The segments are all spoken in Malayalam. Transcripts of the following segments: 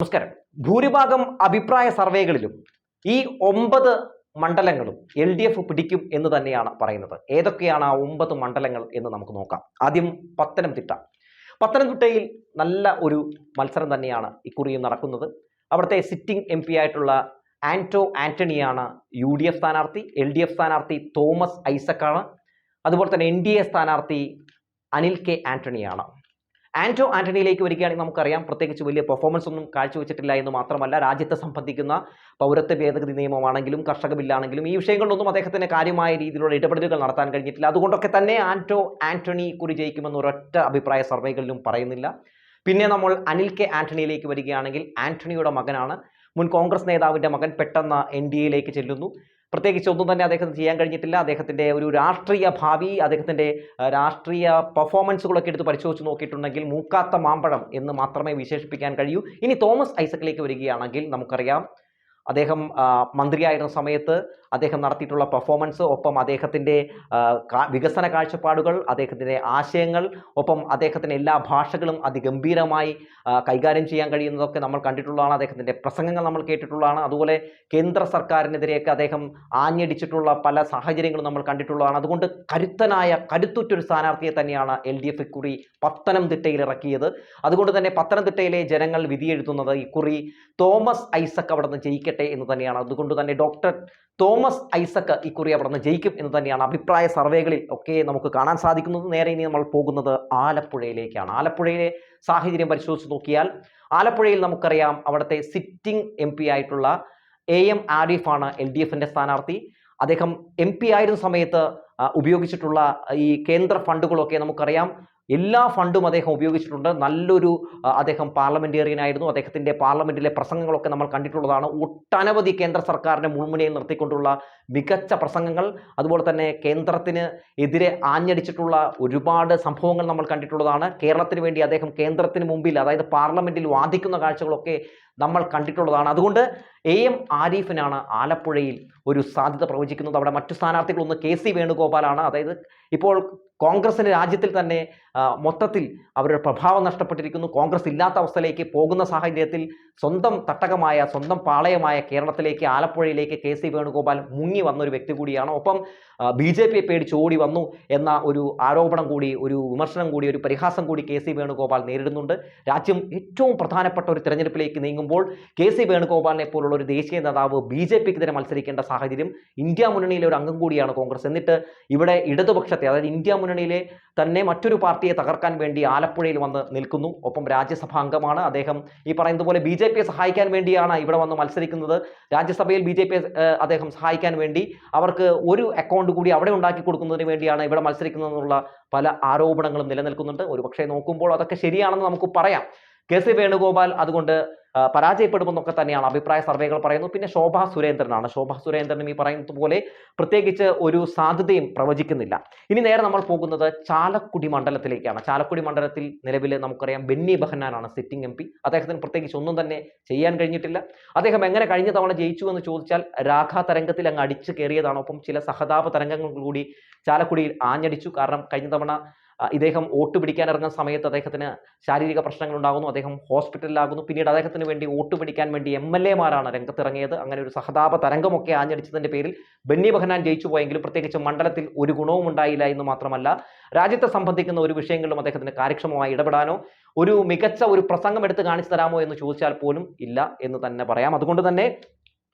നമസ്കാരം. ഭൂരിഭാഗം അഭിപ്രായ സർവേകളിലും ഈ ഒമ്പത് മണ്ഡലങ്ങളും എൽ ഡി എഫ് പിടിക്കും എന്ന് തന്നെയാണ് പറയുന്നത്. ഏതൊക്കെയാണ് ആ ഒമ്പത് മണ്ഡലങ്ങൾ എന്ന് നമുക്ക് നോക്കാം. ആദ്യം പത്തനംതിട്ട. പത്തനംതിട്ടയിൽ നല്ല ഒരു മത്സരം തന്നെയാണ് ഇക്കുറിയും നടക്കുന്നത്. അവിടുത്തെ സിറ്റിംഗ് എം പി ആയിട്ടുള്ള ആന്റോ ആന്റണിയാണ് യു ഡി എഫ് സ്ഥാനാർത്ഥി എൽ ഡി എഫ് സ്ഥാനാർത്ഥി തോമസ് ഐസക്കാണ്. അതുപോലെ തന്നെ എൻ ഡി എ സ്ഥാനാർത്ഥി അനിൽ കെ ആന്റണിയാണ്. ആന്റോ ആന്റണിയിലേക്ക് വരികയാണെങ്കിൽ നമുക്കറിയാം പ്രത്യേകിച്ച് വലിയ പെർഫോമൻസ് ഒന്നും കാഴ്ചവെച്ചിട്ടില്ല എന്ന് മാത്രമല്ല രാജ്യത്തെ സംബന്ധിക്കുന്ന പൗരത്വ ഭേദഗതി നിയമമാണെങ്കിലും കർഷക ബില്ലാണെങ്കിലും ഈ വിഷയങ്ങളിലൊന്നും അദ്ദേഹത്തിന് കാര്യമായ രീതിയിലുള്ള ഇടപെടലുകൾ നടത്താൻ കഴിഞ്ഞിട്ടില്ല. അതുകൊണ്ടൊക്കെ തന്നെ ആന്റോ ആന്റണി കുറി ജയിക്കുമെന്ന് ഒരൊറ്റ അഭിപ്രായ സർവേകളിലും പറയുന്നില്ല. പിന്നെ നമ്മൾ അനിൽ കെ ആന്റണിയിലേക്ക് വരികയാണെങ്കിൽ ആന്റണിയുടെ മകനാണ്. മുൻ കോൺഗ്രസ് നേതാവിന്റെ മകൻ പെട്ടെന്ന് എൻ ഡി എയിലേക്ക് ചെല്ലുന്നു. പ്രത്യേകിച്ച് ഒന്നും തന്നെ അദ്ദേഹത്തിന് ചെയ്യാൻ കഴിഞ്ഞിട്ടില്ല. അദ്ദേഹത്തിന്റെ ഒരു രാഷ്ട്രീയ ഭാവി അദ്ദേഹത്തിന്റെ രാഷ്ട്രീയ പെർഫോമൻസുകളൊക്കെ എടുത്ത് പരിശോധിച്ച് നോക്കിയിട്ടുണ്ടെങ്കിൽ മൂക്കാത്ത മാമ്പഴം എന്ന് മാത്രമേ വിശേഷിപ്പിക്കാൻ കഴിയൂ. ഇനി തോമസ് ഐസക്കിലേക്ക് വരികയാണെങ്കിൽ നമുക്കറിയാം അദ്ദേഹം മന്ത്രിയായിരുന്ന സമയത്ത് അദ്ദേഹം നടത്തിയിട്ടുള്ള പെർഫോമൻസ് ഒപ്പം അദ്ദേഹത്തിന്റെ വികസന കാഴ്ചപ്പാടുകൾ അദ്ദേഹത്തിന്റെ ആശയങ്ങൾ ഒപ്പം അദ്ദേഹത്തിന് എല്ലാ ഭാഷകളും അതിഗംഭീരമായി കൈകാര്യം ചെയ്യാൻ കഴിയുന്നതൊക്കെ നമ്മൾ കണ്ടിട്ടുള്ളതാണ്. അദ്ദേഹത്തിന്റെ പ്രസംഗങ്ങൾ നമ്മൾ കേട്ടിട്ടുള്ളതാണ്. അതുപോലെ കേന്ദ്ര സർക്കാരിനെതിരെയൊക്കെ അദ്ദേഹം ആഞ്ഞടിച്ചിട്ടുള്ള പല സാഹചര്യങ്ങളും നമ്മൾ കണ്ടിട്ടുള്ളതാണ്. അതുകൊണ്ട് കരുത്തനായ കരുത്തുറ്റൊരു സ്ഥാനാർത്ഥിയെ തന്നെയാണ് എൽ ഡി എഫ് ഇക്കുറി പത്തനംതിട്ടയിൽ ഇറക്കിയത്. അതുകൊണ്ട് തന്നെ പത്തനംതിട്ടയിലെ ജനങ്ങൾ വിധിയെഴുതുന്നത് ഇക്കുറി തോമസ് ഐസക് അവിടെ നിന്ന് ജയിക്കട്ടെ എന്ന് തന്നെയാണ്. അതുകൊണ്ട് തന്നെ ഡോക്ടർ തോമസ് ഐസക്ക് ഇക്കുറി അവിടെ ജയിക്കും എന്ന് തന്നെയാണ് അഭിപ്രായ സർവേകളിൽ ഒക്കെ നമുക്ക് കാണാൻ സാധിക്കുന്നത്. നേരെ ഇനി നമ്മൾ പോകുന്നത് ആലപ്പുഴയിലേക്കാണ്. ആലപ്പുഴയിലെ സാഹചര്യം പരിശോധിച്ച് നോക്കിയാൽ ആലപ്പുഴയിൽ നമുക്കറിയാം അവിടുത്തെ സിറ്റിംഗ് എം ആയിട്ടുള്ള എ എം ആരിഫാണ് എൽ ഡി എഫിന്റെ സ്ഥാനാർത്ഥി. അദ്ദേഹം എം പി ആയിരുന്ന സമയത്ത് ഉപയോഗിച്ചിട്ടുള്ള ഈ കേന്ദ്ര ഫണ്ടുകളൊക്കെ നമുക്കറിയാം. എല്ലാ ഫണ്ടും അദ്ദേഹം ഉപയോഗിച്ചിട്ടുണ്ട്. നല്ലൊരു അദ്ദേഹം പാർലമെന്റേറിയൻ ആയിരുന്നു. അദ്ദേഹത്തിന്റെ പാർലമെന്റിലെ പ്രസംഗങ്ങളൊക്കെ നമ്മൾ കണ്ടിട്ടുള്ളതാണ്. ഒട്ടനവധി കേന്ദ്ര സർക്കാരിനെ മുൾമുനയിൽ നിർത്തിക്കൊണ്ടുള്ള മികച്ച പ്രസംഗങ്ങൾ. അതുപോലെ തന്നെ കേന്ദ്രത്തിന് എതിരെ ആഞ്ഞടിച്ചിട്ടുള്ള ഒരുപാട് സംഭവങ്ങൾ നമ്മൾ കണ്ടിട്ടുള്ളതാണ്. കേരളത്തിന് വേണ്ടി അദ്ദേഹം കേന്ദ്രത്തിന് മുമ്പിൽ അതായത് പാർലമെന്റിൽ വാദിക്കുന്ന കാഴ്ചകളൊക്കെ നമ്മൾ കണ്ടിട്ടുള്ളതാണ്. അതുകൊണ്ട് എ എം ആരിഫിനാണ് ആലപ്പുഴയിൽ ഒരു സാധ്യത പ്രവചിക്കുന്നത്. അവിടെ മറ്റു സ്ഥാനാർത്ഥികളൊന്ന് കെ സി വേണുഗോപാലാണ്. അതായത് ഇപ്പോൾ കോൺഗ്രസിന് രാജ്യത്തിൽ തന്നെ മൊത്തത്തിൽ അവരുടെ പ്രഭാവം നഷ്ടപ്പെട്ടിരിക്കുന്നു. കോൺഗ്രസ് ഇല്ലാത്ത അവസ്ഥയിലേക്ക് പോകുന്ന സാഹചര്യത്തിൽ സ്വന്തം തട്ടകമായ സ്വന്തം പാളയമായ കേരളത്തിലേക്ക് ആലപ്പുഴയിലേക്ക് കെ സി വേണുഗോപാൽ മുങ്ങി വന്ന ഒരു വ്യക്തി കൂടിയാണ്. ഒപ്പം ബി ജെ പിയെ പേടിച്ച് ഓടി വന്നു എന്ന ഒരു ആരോപണം കൂടി ഒരു വിമർശനം കൂടി ഒരു പരിഹാസം കൂടി കെ സി വേണുഗോപാൽ നേരിടുന്നുണ്ട്. രാജ്യം ഏറ്റവും പ്രധാനപ്പെട്ട ഒരു തിരഞ്ഞെടുപ്പിലേക്ക് നീങ്ങുമ്പോൾ കെ സി വേണുഗോപാലിനെ പോലുള്ള ഒരു ദേശീയ നേതാവ് ബി ജെ പിക്കെതിരെ മത്സരിക്കേണ്ട സാഹചര്യം ഇന്ത്യ മുന്നണിയിലെ ഒരു അംഗം കൂടിയാണ് കോൺഗ്രസ്. എന്നിട്ട് ഇവിടെ ഇടതുപക്ഷത്തെ അതായത് ഇന്ത്യ മുന്നണിയിലെ തന്നെ മറ്റൊരു പാർട്ടിയെ തകർക്കാൻ വേണ്ടി ആലപ്പുഴയിൽ വന്ന് നിൽക്കുന്നു. ഒപ്പം രാജ്യസഭാ അംഗമാണ് അദ്ദേഹം. ഈ പറയുന്നത് പോലെ ബി ജെ പിയെ സഹായിക്കാൻ വേണ്ടിയാണ് ഇവിടെ വന്ന് മത്സരിക്കുന്നത്. രാജ്യസഭയിൽ ബി ജെ അദ്ദേഹം സഹായിക്കാൻ വേണ്ടി അവർക്ക് ഒരു അക്കൗണ്ട് കൂടി അവിടെ ഉണ്ടാക്കി കൊടുക്കുന്നതിന് വേണ്ടിയാണ് ഇവിടെ മത്സരിക്കുന്നതെന്നുള്ള പല ആരോപണങ്ങളും നിലനിൽക്കുന്നുണ്ട്. ഒരുപക്ഷെ നോക്കുമ്പോൾ അതൊക്കെ ശരിയാണെന്ന് നമുക്ക് പറയാം. കെ സി വേണുഗോപാൽ അതുകൊണ്ട് പരാജയപ്പെടുമെന്നൊക്കെ തന്നെയാണ് അഭിപ്രായ സർവേകൾ പറയുന്നത്. പിന്നെ ശോഭാ സുരേന്ദ്രനാണ്. ശോഭാ സുരേന്ദ്രനും ഈ പറയുന്നത് പോലെ പ്രത്യേകിച്ച് ഒരു സാധ്യതയും പ്രവചിക്കുന്നില്ല. ഇനി നേരെ നമ്മൾ പോകുന്നത് ചാലക്കുടി മണ്ഡലത്തിലേക്കാണ്. ചാലക്കുടി മണ്ഡലത്തിൽ നിലവിൽ നമുക്കറിയാം ബെന്നി ബെഹന്നാനാണ് സിറ്റിംഗ് എം പി. അദ്ദേഹത്തിന് പ്രത്യേകിച്ച് ഒന്നും തന്നെ ചെയ്യാൻ കഴിഞ്ഞിട്ടില്ല. അദ്ദേഹം എങ്ങനെ കഴിഞ്ഞ തവണ ജയിച്ചു എന്ന് ചോദിച്ചാൽ രാഖ തരംഗത്തിൽ അങ്ങ് അടിച്ചു കയറിയതാണ് ഒപ്പം ചില സഹതാപ തരംഗങ്ങൾ കൂടി ചാലക്കുടിയിൽ ആഞ്ഞടിച്ചു. കാരണം കഴിഞ്ഞ തവണ ഇദ്ദേഹം വോട്ട് പിടിക്കാൻ ഇറങ്ങുന്ന സമയത്ത് അദ്ദേഹത്തിന് ശാരീരിക പ്രശ്നങ്ങൾ ഉണ്ടാകുന്നു അദ്ദേഹം ഹോസ്പിറ്റലിലാകുന്നു. പിന്നീട് അദ്ദേഹത്തിന് വേണ്ടി വോട്ട് പിടിക്കാൻ വേണ്ടി എം എൽ എമാരാണ് രംഗത്തിറങ്ങിയത്. അങ്ങനെ ഒരു സഹതാപ തരംഗമൊക്കെ ആഞ്ഞടിച്ചതിന്റെ പേരിൽ ബെന്നി ബഹനാൻ ജയിച്ചു പോയെങ്കിലും പ്രത്യേകിച്ച് മണ്ഡലത്തിൽ ഒരു ഗുണവും ഉണ്ടായില്ല എന്ന് മാത്രമല്ല രാജ്യത്തെ സംബന്ധിക്കുന്ന ഒരു വിഷയങ്ങളിലും അദ്ദേഹത്തിന് കാര്യക്ഷമമായി ഇടപെടാനോ ഒരു മികച്ച ഒരു പ്രസംഗം എടുത്ത് കാണിച്ചു തരാമോ എന്ന് ചോദിച്ചാൽ പോലും ഇല്ല എന്ന് തന്നെ പറയാം. അതുകൊണ്ട് തന്നെ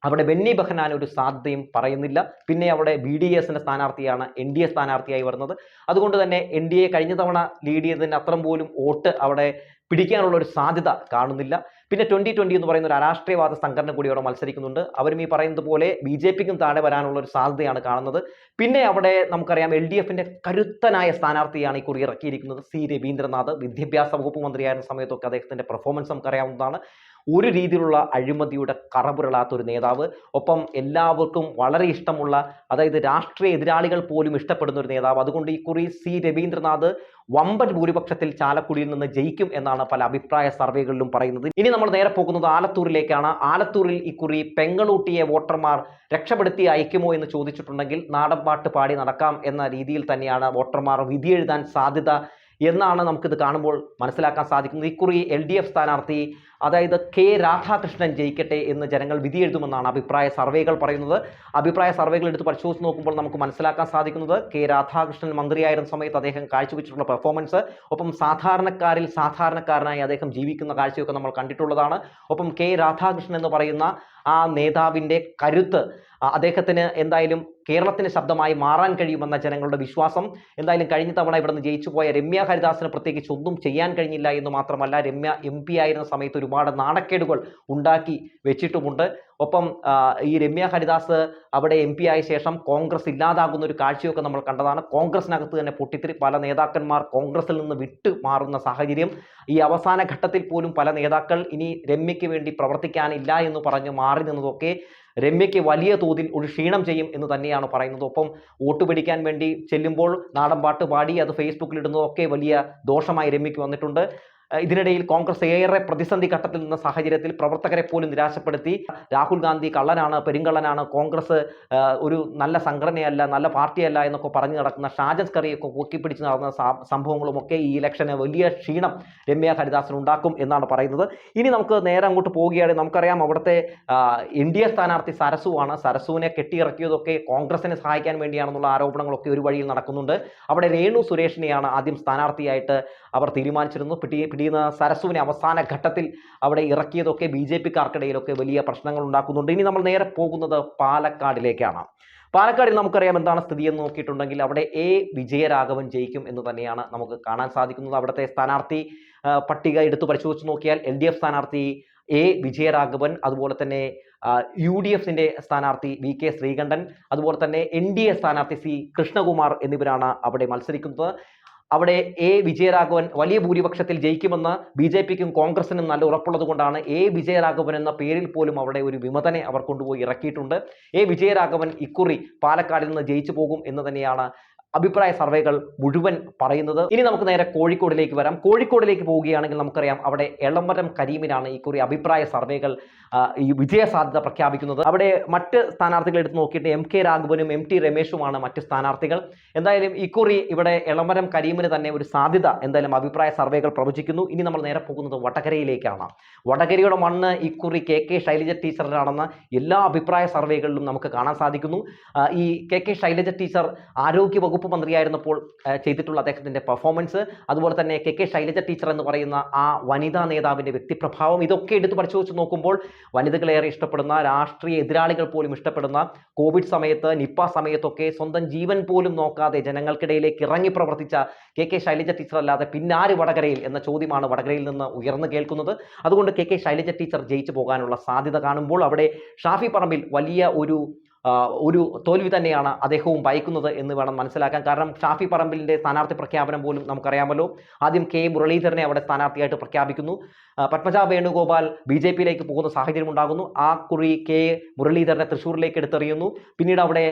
അവിടെ ബെന്നി ബെഹനാൻ ഒരു സാധ്യതയും പറയുന്നില്ല. പിന്നെ അവിടെ ബി ഡി എസിന്റെ സ്ഥാനാർത്ഥിയാണ് എൻ ഡി എ സ്ഥാനാർത്ഥിയായി വരുന്നത്. അതുകൊണ്ട് തന്നെ എൻ ഡി എ കഴിഞ്ഞ തവണ ലീഡ് ചെയ്തതിന് അത്രം പോലും വോട്ട് അവിടെ പിടിക്കാനുള്ള ഒരു സാധ്യത കാണുന്നില്ല. പിന്നെ ട്വന്റി ട്വന്റി എന്ന് പറയുന്ന ഒരു അരാഷ്ട്രീയവാദ സംഘടന കൂടി അവിടെ മത്സരിക്കുന്നുണ്ട്. അവരും ഈ പറയുന്നത് പോലെ ബി ജെ പിക്കും താഴെ വരാനുള്ള ഒരു സാധ്യതയാണ് കാണുന്നത്. പിന്നെ അവിടെ നമുക്കറിയാം എൽ ഡി എഫിന്റെ കരുത്തനായ സ്ഥാനാർത്ഥിയാണ് ഈ കുറി ഇറക്കിയിരിക്കുന്നത്. സി രവീന്ദ്രനാഥ്. വിദ്യാഭ്യാസ വകുപ്പ് മന്ത്രിയായിരുന്ന സമയത്തൊക്കെ അദ്ദേഹത്തിന്റെ പെർഫോമൻസ് നമുക്കറിയാവുന്നതാണ്. ഒരു രീതിയിലുള്ള അഴിമതിയുടെ കറപുരളാത്ത ഒരു നേതാവ് ഒപ്പം എല്ലാവർക്കും വളരെ ഇഷ്ടമുള്ള അതായത് രാഷ്ട്രീയ എതിരാളികൾ പോലും ഇഷ്ടപ്പെടുന്ന ഒരു നേതാവ്. അതുകൊണ്ട് ഈ കുറി സി രവീന്ദ്രനാഥ് വമ്പൻ ഭൂരിപക്ഷത്തിൽ ചാലക്കുടിയിൽ നിന്ന് ജയിക്കും എന്നാണ് പല അഭിപ്രായ സർവേകളിലും പറയുന്നത്. ഇനി നമ്മൾ നേരെ പോകുന്നത് ആലത്തൂരിലേക്കാണ്. ആലത്തൂരിൽ ഇക്കുറി പെങ്ങളൂട്ടിയെ വോട്ടർമാർ രക്ഷപ്പെടുത്തി അയക്കുമോ എന്ന് ചോദിച്ചിട്ടുണ്ടെങ്കിൽ നാടൻപാട്ട് പാടി നടക്കാം എന്ന രീതിയിൽ തന്നെയാണ് വോട്ടർമാർ വിധിയെഴുതാൻ സാധ്യത എന്നാണ് നമുക്കിത് കാണുമ്പോൾ മനസ്സിലാക്കാൻ സാധിക്കുന്നത്. ഇക്കുറി എൽ ഡി എഫ് സ്ഥാനാർത്ഥി അതായത് കെ രാധാകൃഷ്ണൻ ജയിക്കട്ടെ എന്ന് ജനങ്ങൾ വിധിയെഴുതുമെന്നാണ് അഭിപ്രായ സർവേകൾ പറയുന്നത്. അഭിപ്രായ സർവേകൾ എടുത്ത് പരിശോധിച്ച് നോക്കുമ്പോൾ നമുക്ക് മനസ്സിലാക്കാൻ സാധിക്കുന്നത് കെ രാധാകൃഷ്ണൻ മന്ത്രിയായിരുന്ന സമയത്ത് അദ്ദേഹം കാഴ്ചവെച്ചിട്ടുള്ള പെർഫോമൻസ് ഒപ്പം സാധാരണക്കാരിൽ സാധാരണക്കാരനായി അദ്ദേഹം ജീവിക്കുന്ന കാഴ്ചയൊക്കെ നമ്മൾ കണ്ടിട്ടുള്ളതാണ്. ഒപ്പം കെ രാധാകൃഷ്ണൻ എന്ന് പറയുന്ന ആ നേതാവിന്റെ കരുത്ത് അദ്ദേഹത്തിന് എന്തായാലും കേരളത്തിന് ശബ്ദമായി മാറാൻ കഴിയുമെന്ന ജനങ്ങളുടെ വിശ്വാസം. എന്തായാലും കഴിഞ്ഞ തവണ ഇവിടുന്ന് ജയിച്ചു പോയ രമ്യ ഹരിദാസിന് പ്രത്യേകിച്ച് ഒന്നും ചെയ്യാൻ കഴിഞ്ഞില്ല എന്ന് മാത്രമല്ല രമ്യ എം ആയിരുന്ന സമയത്ത് ഒരുപാട് നാണക്കേടുകൾ ഉണ്ടാക്കി വെച്ചിട്ടുമുണ്ട്. ഒപ്പം ഈ രമ്യ ഹരിദാസ് അവിടെ എം പി ആയ ശേഷം കോൺഗ്രസ് ഇല്ലാതാകുന്ന ഒരു കാഴ്ചയൊക്കെ നമ്മൾ കണ്ടതാണ്. കോൺഗ്രസിനകത്ത് തന്നെ പൊട്ടിത്തിരി പല നേതാക്കന്മാർ കോൺഗ്രസിൽ നിന്ന് വിട്ടു മാറുന്ന സാഹചര്യം. ഈ അവസാന ഘട്ടത്തിൽ പോലും പല നേതാക്കൾ ഇനി രമ്യയ്ക്ക് വേണ്ടി പ്രവർത്തിക്കാനില്ല എന്ന് പറഞ്ഞ് മാറി നിന്നതൊക്കെ രമ്യയ്ക്ക് വലിയ തോതിൽ ഒരു ക്ഷീണം ചെയ്യും എന്ന് തന്നെയാണ് പറയുന്നത്. ഒപ്പം വോട്ട് പിടിക്കാൻ വേണ്ടി ചെല്ലുമ്പോൾ നാടൻ പാട്ട് പാടി അത് ഫേസ്ബുക്കിൽ ഇടുന്നതൊക്കെ വലിയ ദോഷമായി രമ്യയ്ക്ക് വന്നിട്ടുണ്ട്. ഇതിനിടയിൽ കോൺഗ്രസ് ഏറെ പ്രതിസന്ധി ഘട്ടത്തിൽ നിന്ന സാഹചര്യത്തിൽ പ്രവർത്തകരെ പോലും നിരാശപ്പെടുത്തി. രാഹുൽ ഗാന്ധി കള്ളനാണ് പെരുങ്കള്ളനാണ്. കോൺഗ്രസ് ഒരു നല്ല സംഘടനയല്ല നല്ല പാർട്ടിയല്ല എന്നൊക്കെ പറഞ്ഞു നടക്കുന്ന ഷാജൻ സ്കറിയൊക്കെ പൊക്കിപ്പിടിച്ച് നടന്ന സാ- സംഭവങ്ങളുമൊക്കെ ഈ ഇലക്ഷന് വലിയ ക്ഷീണം രമ്യ ഹരിദാസിന് ഉണ്ടാക്കും എന്നാണ് പറയുന്നത്. ഇനി നമുക്ക് നേരെ അങ്ങോട്ട് പോവുകയാണെങ്കിൽ നമുക്കറിയാം അവിടുത്തെ എൻ ഡി എ സ്ഥാനാർത്ഥി സരസുവാണ്. സരസുവിനെ കെട്ടിയിറക്കിയതൊക്കെ കോൺഗ്രസിനെ സഹായിക്കാൻ വേണ്ടിയാണെന്നുള്ള ആരോപണങ്ങളൊക്കെ ഒരു വഴിയിൽ നടക്കുന്നുണ്ട്. അവിടെ രേണു സുരേഷിനെയാണ് ആദ്യം സ്ഥാനാർത്ഥിയായിട്ട് അവർ തീരുമാനിച്ചിരുന്നു പിടി പിടിയുന്ന സരസുവിനെ അവസാന ഘട്ടത്തിൽ അവിടെ ഇറക്കിയതൊക്കെ ബി ജെ പിക്കാർക്കിടയിലൊക്കെ വലിയ പ്രശ്നങ്ങൾ ഉണ്ടാക്കുന്നുണ്ട് ഇനി നമ്മൾ നേരെ പോകുന്നത് പാലക്കാടിലേക്കാണ്. പാലക്കാടിൽ നമുക്കറിയാം എന്താണ് സ്ഥിതി എന്ന് നോക്കിയിട്ടുണ്ടെങ്കിൽ അവിടെ എ വിജയരാഘവൻ ജയിക്കും എന്ന് തന്നെയാണ് നമുക്ക് കാണാൻ സാധിക്കുന്നത്. അവിടുത്തെ സ്ഥാനാർത്ഥി പട്ടിക എടുത്തു പരിശോധിച്ച് നോക്കിയാൽ എൽ ഡി എഫ് സ്ഥാനാർത്ഥി എ വിജയരാഘവൻ അതുപോലെ തന്നെ യു ഡി എഫിന്റെ സ്ഥാനാർത്ഥി വി കെ ശ്രീകണ്ഠൻ അതുപോലെ തന്നെ എൻ ഡി എ സ്ഥാനാർത്ഥി സി കൃഷ്ണകുമാർ എന്നിവരാണ് അവിടെ മത്സരിക്കുന്നത്. അവിടെ എ വിജയരാഘവൻ വലിയ ഭൂരിപക്ഷത്തിൽ ജയിക്കുമെന്ന് ബി ജെ പിക്കും കോൺഗ്രസിനും നല്ല ഉറപ്പുള്ളത് കൊണ്ടാണ് എ വിജയരാഘവൻ എന്ന പേരിൽ പോലും അവിടെ ഒരു വിമതനെ അവർ കൊണ്ടുപോയി ഇറക്കിയിട്ടുണ്ട്. എ വിജയരാഘവൻ ഇക്കുറി പാലക്കാടിൽ നിന്ന് ജയിച്ചു പോകും എന്ന് തന്നെയാണ് അഭിപ്രായ സർവേകൾ മുഴുവൻ പറയുന്നത്. ഇനി നമുക്ക് നേരെ കോഴിക്കോടിലേക്ക് വരാം. കോഴിക്കോടിലേക്ക് പോവുകയാണെങ്കിൽ നമുക്കറിയാം അവിടെ എളമരം കരീമിനാണ് ഇക്കുറി അഭിപ്രായ സർവേകൾ ഈ വിജയ സാധ്യത പ്രഖ്യാപിക്കുന്നത്. അവിടെ മറ്റ് സ്ഥാനാർത്ഥികൾ എടുത്ത് നോക്കിയിട്ട് എം കെ രാഘവനും എം ടി രമേശുമാണ് മറ്റ് സ്ഥാനാർത്ഥികൾ. എന്തായാലും ഇക്കുറി ഇവിടെ എളമരം കരീമിന് തന്നെ ഒരു സാധ്യത എന്തായാലും അഭിപ്രായ സർവേകൾ പ്രവചിക്കുന്നു. ഇനി നമ്മൾ നേരെ പോകുന്നത് വടകരയിലേക്കാണ്. വടകരയുടെ മണ്ണ് ഇക്കുറി കെ കെ ശൈലജ ടീച്ചറിനാണെന്ന് എല്ലാ അഭിപ്രായ സർവേകളിലും നമുക്ക് കാണാൻ സാധിക്കുന്നു. ഈ കെ കെ ശൈലജ ടീച്ചർ ആരോഗ്യ വകുപ്പ് മന്ത്രിയായിരുന്നപ്പോൾ ചെയ്തിട്ടുള്ള അദ്ദേഹത്തിന്റെ പെർഫോമൻസ് അതുപോലെ തന്നെ കെ കെ ശൈലജ ടീച്ചർ എന്ന് പറയുന്ന ആ വനിതാ നേതാവിന്റെ വ്യക്തിപ്രഭാവം ഇതൊക്കെ എടുത്ത് പരിശോധിച്ച് നോക്കുമ്പോൾ വനിതകളേറെ ഇഷ്ടപ്പെടുന്ന രാഷ്ട്രീയ എതിരാളികൾ പോലും ഇഷ്ടപ്പെടുന്ന കോവിഡ് സമയത്ത് നിപ്പ സമയത്തൊക്കെ സ്വന്തം ജീവൻ പോലും നോക്കാതെ ജനങ്ങൾക്കിടയിലേക്ക് ഇറങ്ങി പ്രവർത്തിച്ച കെ കെ ശൈലജ ടീച്ചർ അല്ലാതെ പിന്നാര് വടകരയിൽ എന്ന ചോദ്യമാണ് വടകരയിൽ നിന്ന് ഉയർന്നു കേൾക്കുന്നത്. അതുകൊണ്ട് കെ കെ ശൈലജ ടീച്ചർ ജയിച്ചു പോകാനുള്ള സാധ്യത കാണുമ്പോൾ അവിടെ ഷാഫി പറമ്പിൽ വലിയ ഒരു ഒരു തോൽവി തന്നെയാണ് അദ്ദേഹവും ഭയക്കുന്നത് എന്ന് വേണം മനസ്സിലാക്കാൻ. കാരണം ഷാഫി പറമ്പിലിന്റെ സ്ഥാനാർത്ഥി പ്രഖ്യാപനം പോലും നമുക്കറിയാമല്ലോ. ആദ്യം കെ മുരളീധരനെ അവിടെ സ്ഥാനാർത്ഥിയായിട്ട് പ്രഖ്യാപിക്കുന്നു. പത്മജ വേണുഗോപാൽ ബി ജെ പിയിലേക്ക് പോകുന്ന സാഹചര്യം ഉണ്ടാകുന്നു. ആ കുറി കെ മുരളീധരനെ തൃശ്ശൂരിലേക്ക് എടുത്തെറിയുന്നു. പിന്നീട് അവിടെ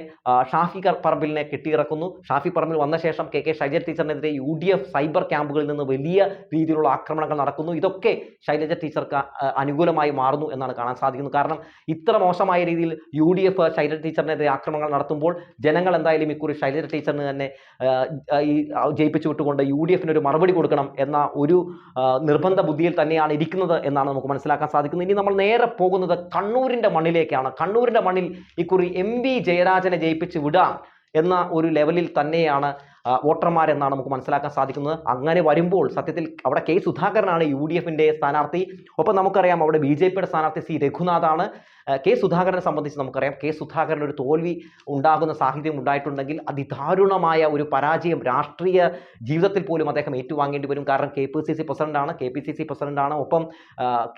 ഷാഫി പറമ്പിലിനെ കെട്ടിയിറക്കുന്നു. ഷാഫി പറമ്പിൽ വന്ന ശേഷം കെ കെ ശൈലജ ടീച്ചറിനെതിരെ യു ഡി എഫ് സൈബർ ക്യാമ്പുകളിൽ നിന്ന് വലിയ രീതിയിലുള്ള ആക്രമണങ്ങൾ നടക്കുന്നു. ഇതൊക്കെ ശൈലജ ടീച്ചർക്ക് അനുകൂലമായി മാറുന്നു എന്നാണ് കാണാൻ സാധിക്കുന്നത്. കാരണം ഇത്ര മോശമായ രീതിയിൽ യു ഡി എഫ് ശൈലജ ടീച്ചറിനെതിരെ ആക്രമണങ്ങൾ നടത്തുമ്പോൾ ജനങ്ങൾ എന്തായാലും ഇക്കുറി ശൈലജ ടീച്ചറിന് തന്നെ ഈ ജയിപ്പിച്ചു വിട്ടുകൊണ്ട് യു ഡി എഫിന് ഒരു മറുപടി കൊടുക്കണം എന്ന ഒരു നിർബന്ധ ബുദ്ധിയിൽ തന്നെയാണ് ഇരിക്കുന്നത് എന്നാണ് നമുക്ക് മനസ്സിലാക്കാൻ സാധിക്കുന്നത്. ഇനി നമ്മൾ നേരെ പോകുന്നത് കണ്ണൂരിന്റെ മണ്ണിലേക്കാണ്. കണ്ണൂരിന്റെ മണ്ണിൽ ഇക്കുറി എം വി ജയരാജനെ ജയിപ്പിച്ച് വിടാം എന്ന ഒരു ലെവലിൽ തന്നെയാണ് വോട്ടർമാരെന്നാണ് നമുക്ക് മനസ്സിലാക്കാൻ സാധിക്കുന്നത്. അങ്ങനെ വരുമ്പോൾ സത്യത്തിൽ അവിടെ കെ സുധാകരനാണ് യു ഡി എഫിന്റെ സ്ഥാനാർത്ഥി. ഒപ്പം നമുക്കറിയാം അവിടെ ബി ജെ പിയുടെ സ്ഥാനാർത്ഥി സി രഘുനാഥാണ്. കെ സുധാകരനെ സംബന്ധിച്ച് നമുക്കറിയാം കെ സുധാകരൻ ഒരു തോൽവി ഉണ്ടാകുന്ന സാഹചര്യം ഉണ്ടായിട്ടുണ്ടെങ്കിൽ അതിദാരുണമായ ഒരു പരാജയം രാഷ്ട്രീയ ജീവിതത്തിൽ പോലും അദ്ദേഹം ഏറ്റുവാങ്ങേണ്ടി വരും. കാരണം കെ പി സി സി പ്രസിഡന്റാണ് കെ പി സി സി പ്രസിഡന്റാണ്. ഒപ്പം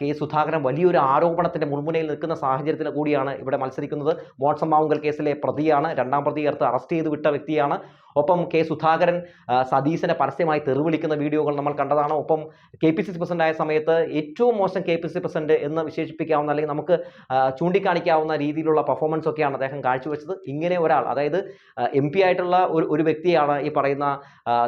കെ സുധാകരൻ വലിയൊരു ആരോപണത്തിന്റെ മുൾമുനയിൽ നിൽക്കുന്ന സാഹചര്യത്തിൽ കൂടിയാണ് ഇവിടെ മത്സരിക്കുന്നത്. മോൺസം മാവുങ്കൽ കേസിലെ പ്രതിയാണ്. രണ്ടാം പ്രതി അറസ്റ്റ് ചെയ്ത് വിട്ട വ്യക്തിയാണ്. ഒപ്പം കെ സുധാകരൻ സതീശനെ പരസ്യമായി തെറിവിളിക്കുന്ന വീഡിയോകൾ നമ്മൾ കണ്ടതാണ്. ഒപ്പം K P C C president ആയ സമയത്ത് ഏറ്റവും മോശം കെ പി സി പ്രസിഡന്റ് എന്ന് വിശേഷിപ്പിക്കാവുന്ന അല്ലെങ്കിൽ നമുക്ക് ചൂണ്ടിക്കാണിക്കാവുന്ന രീതിയിലുള്ള പെർഫോമൻസ് ഒക്കെയാണ് അദ്ദേഹം കാഴ്ചവെച്ചത്. ഇങ്ങനെ ഒരാൾ അതായത് എം പി ആയിട്ടുള്ള ഒരു ഒരു വ്യക്തിയാണ് ഈ പറയുന്ന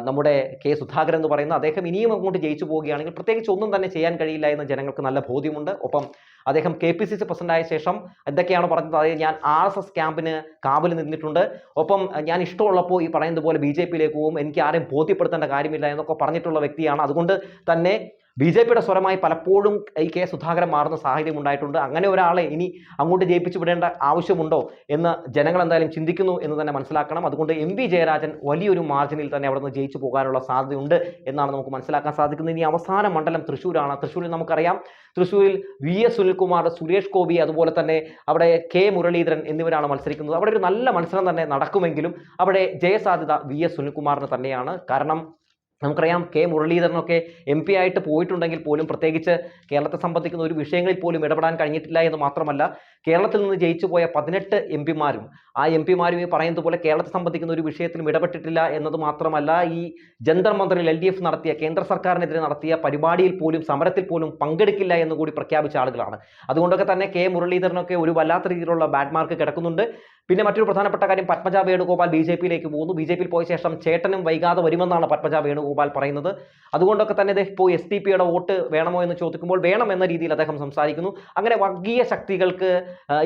നമ്മുടെ കെ സുധാകരൻ എന്ന് പറയുന്ന. അദ്ദേഹം ഇനിയും അങ്ങോട്ട് ജയിച്ചു പോവുകയാണെങ്കിൽ പ്രത്യേകിച്ച് ഒന്നും തന്നെ ചെയ്യാൻ കഴിയില്ല എന്ന് ജനങ്ങൾക്ക് നല്ല ബോധ്യമുണ്ട്. ഒപ്പം അദ്ദേഹം K P C C president ആയ ശേഷം എന്തൊക്കെയാണ് പറഞ്ഞത് അതായത് ഞാൻ ആർ എസ് എസ് ക്യാമ്പിന് കാവൽ നിന്നിട്ടുണ്ട്. ഒപ്പം ഞാൻ ഇഷ്ടമുള്ളപ്പോൾ ഈ പറയുന്നത് പോലെ ബി ജെ പിയിലേക്ക് പോകും എനിക്ക് ആരെയും ബോധ്യപ്പെടുത്തേണ്ട കാര്യമില്ല എന്നൊക്കെ പറഞ്ഞിട്ടുള്ള വ്യക്തിയാണ്. അതുകൊണ്ട് തന്നെ ബി ജെ പിയുടെ സ്വരമായി പലപ്പോഴും ഈ കെ സുധാകരൻ മാറുന്ന സാഹചര്യം ഉണ്ടായിട്ടുണ്ട്. അങ്ങനെ ഒരാളെ ഇനി അങ്ങോട്ട് ജയിപ്പിച്ചു വിടേണ്ട ആവശ്യമുണ്ടോ എന്ന് ജനങ്ങൾ എന്തായാലും ചിന്തിക്കുന്നു എന്ന് തന്നെ മനസ്സിലാക്കണം. അതുകൊണ്ട് എം വി ജയരാജൻ വലിയൊരു മാർജിനിൽ തന്നെ അവിടെ നിന്ന് ജയിച്ചു പോകാനുള്ള സാധ്യതയുണ്ട് എന്നാണ് നമുക്ക് മനസ്സിലാക്കാൻ സാധിക്കുന്നത്. ഇനി അവസാന മണ്ഡലം തൃശ്ശൂരാണ്. തൃശ്ശൂരിൽ നമുക്കറിയാം തൃശ്ശൂരിൽ വി എസ് സുനിൽകുമാർ സുരേഷ് ഗോപി അതുപോലെ തന്നെ അവിടെ കെ മുരളീധരൻ എന്നിവരാണ് മത്സരിക്കുന്നത്. അവിടെ ഒരു നല്ല മത്സരം തന്നെ നടക്കുമെങ്കിലും അവിടെ ജയസാധ്യത വി എസ് സുനിൽകുമാറിന് തന്നെയാണ്. കാരണം നമുക്കറിയാം കെ മുരളീധരനൊക്കെ എം പി ആയിട്ട് പോയിട്ടുണ്ടെങ്കിൽ പോലും പ്രത്യേകിച്ച് കേരളത്തെ സംബന്ധിക്കുന്ന ഒരു വിഷയങ്ങളിൽ പോലും ഇടപെടാൻ കഴിഞ്ഞിട്ടില്ല എന്ന് മാത്രമല്ല കേരളത്തിൽ നിന്ന് ജയിച്ചു പോയ പതിനെട്ട് എം പിമാരും ആ എം പിമാരും ഈ പറയുന്നത് പോലെ കേരളത്തെ സംബന്ധിക്കുന്ന ഒരു വിഷയത്തിലും ഇടപെട്ടിട്ടില്ല എന്നത് മാത്രമല്ല ഈ ജന്തർ മന്ദറിൽ എൽ നടത്തിയ കേന്ദ്ര സർക്കാരിനെതിരെ നടത്തിയ പരിപാടിയിൽ പോലും സമരത്തിൽ പോലും പങ്കെടുക്കില്ല എന്ന് കൂടി പ്രഖ്യാപിച്ച ആളുകളാണ്. അതുകൊണ്ടൊക്കെ തന്നെ കെ മുരളീധരനൊക്കെ ഒരു വല്ലാത്ത രീതിയിലുള്ള ബാഡ് മാർക്ക് കിടക്കുന്നുണ്ട്. പിന്നെ മറ്റൊരു പ്രധാനപ്പെട്ട കാര്യം പത്മജ വേണുഗോപാൽ ബി ജെ പിയിലേക്ക് പോകുന്നു. ബി ജെ പിയിൽ പോയ ശേഷം ചേട്ടനും വൈകാതെ വരുമെന്നാണ് പത്മജ വേണുഗോപാൽ പറയുന്നത്. അതുകൊണ്ടൊക്കെ തന്നെ ഇപ്പോൾ എസ് ഡി പിയുടെ വോട്ട് വേണമോ എന്ന് ചോദിക്കുമ്പോൾ വേണം എന്ന രീതിയിൽ അദ്ദേഹം സംസാരിക്കുന്നു. അങ്ങനെ വർഗീയ ശക്തികൾക്ക്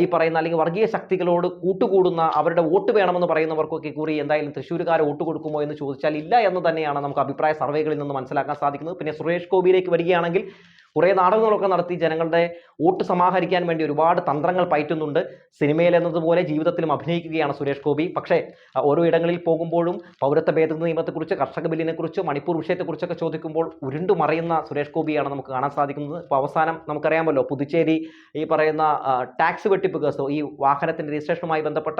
ഈ പറയുന്ന അല്ലെങ്കിൽ വർഗീയ ശക്തികളോട് കൂട്ടുകൂടുന്ന അവരുടെ വോട്ട് വേണമെന്ന് പറയുന്നവർക്കൊക്കെ കൂടി എന്തായാലും തൃശ്ശൂരുകാർ വോട്ട് കൊടുക്കുമോ എന്ന് ചോദിച്ചാൽ ഇല്ല എന്ന് തന്നെയാണ് നമുക്ക് അഭിപ്രായ സർവേകളിൽ നിന്ന് മനസ്സിലാക്കാൻ സാധിക്കുന്നത്. പിന്നെ സുരേഷ് ഗോപിയിലേക്ക് വരികയാണെങ്കിൽ കുറേ നാടകങ്ങളൊക്കെ നടത്തി ജനങ്ങളുടെ വോട്ട് സമാഹരിക്കാൻ വേണ്ടി ഒരുപാട് തന്ത്രങ്ങൾ പയറ്റുന്നുണ്ട്. സിനിമയിൽ എന്നതുപോലെ ജീവിതത്തിലും അഭിനയിക്കുകയാണ് സുരേഷ് ഗോപി. പക്ഷേ ഓരോ ഇടങ്ങളിൽ പോകുമ്പോഴും പൗരത്വ ഭേദഗതി നിയമത്തെക്കുറിച്ച് കർഷക ബില്ലിനെക്കുറിച്ച് മണിപ്പൂർ വിഷയത്തെക്കുറിച്ചൊക്കെ ചോദിക്കുമ്പോൾ ഉരുണ്ടു മറയുന്ന സുരേഷ് ഗോപിയാണ് നമുക്ക് കാണാൻ സാധിക്കുന്നത്. ഇപ്പോൾ അവസാനം നമുക്കറിയാമല്ലോ പുതുച്ചേരി ഈ പറയുന്ന ടാക്സ് വെട്ടിപ്പ് കേസോ ഈ വാഹനത്തിന്റെ രജിസ്ട്രേഷനുമായി ബന്ധപ്പെട്ട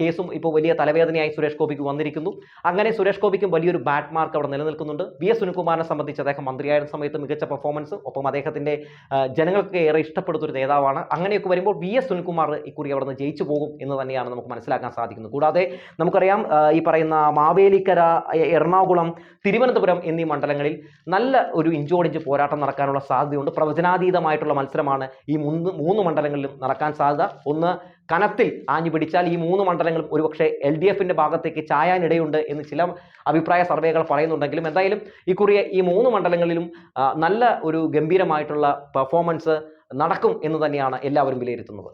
കേസും ഇപ്പോൾ വലിയ തലവേദനയായി സുരേഷ് ഗോപിക്ക് വന്നിരിക്കുന്നു. അങ്ങനെ സുരേഷ് ഗോപിക്കും വലിയൊരു ബാഡ് മാർക്ക് അവിടെ നിലനിൽക്കുന്നുണ്ട്. വി എസ് സുനിൽകുമാറിനെ സംബന്ധിച്ച് അദ്ദേഹം മന്ത്രിയായിരുന്ന സമയത്ത് മികച്ച പെർഫോമൻസ് ഒപ്പം അദ്ദേഹത്തിന്റെ ജനങ്ങൾക്ക് ഏറെ ഇഷ്ടപ്പെടുത്തൊരു നേതാവാണ്. അങ്ങനെയൊക്കെ വരുമ്പോൾ വി എസ് സുനിൽകുമാർ ഇക്കുറി അവിടെ നിന്ന് ജയിച്ചു പോകും എന്ന് തന്നെയാണ് നമുക്ക് മനസ്സിലാക്കാൻ സാധിക്കുന്നത്. കൂടാതെ നമുക്കറിയാം ഈ പറയുന്ന മാവേലിക്കര എറണാകുളം തിരുവനന്തപുരം എന്നീ മണ്ഡലങ്ങളിൽ നല്ല ഒരു ഇഞ്ചോടിഞ്ച് പോരാട്ടം നടക്കാനുള്ള സാധ്യതയുണ്ട്. പ്രവചനാതീതമായിട്ടുള്ള മത്സരമാണ് ഈ മൂന്ന് മൂന്ന് മണ്ഡലങ്ങളിലും നടക്കാൻ സാധ്യത. ഒന്ന് കനത്തിൽ ആഞ്ഞു പിടിച്ചാൽ ഈ മൂന്ന് മണ്ഡലങ്ങളും ഒരുപക്ഷെ എൽ ഡി എഫിന്റെ ഭാഗത്തേക്ക് ചായാനിടയുണ്ട് എന്ന് ചില അഭിപ്രായ സർവേകൾ പറയുന്നുണ്ടെങ്കിലും എന്തായാലും ഇക്കുറിയെ ഈ മൂന്ന് മണ്ഡലങ്ങളിലും നല്ല ഒരു ഗംഭീരമായിട്ടുള്ള പെർഫോമൻസ് നടക്കും എന്ന് തന്നെയാണ് എല്ലാവരും വിലയിരുത്തുന്നത്.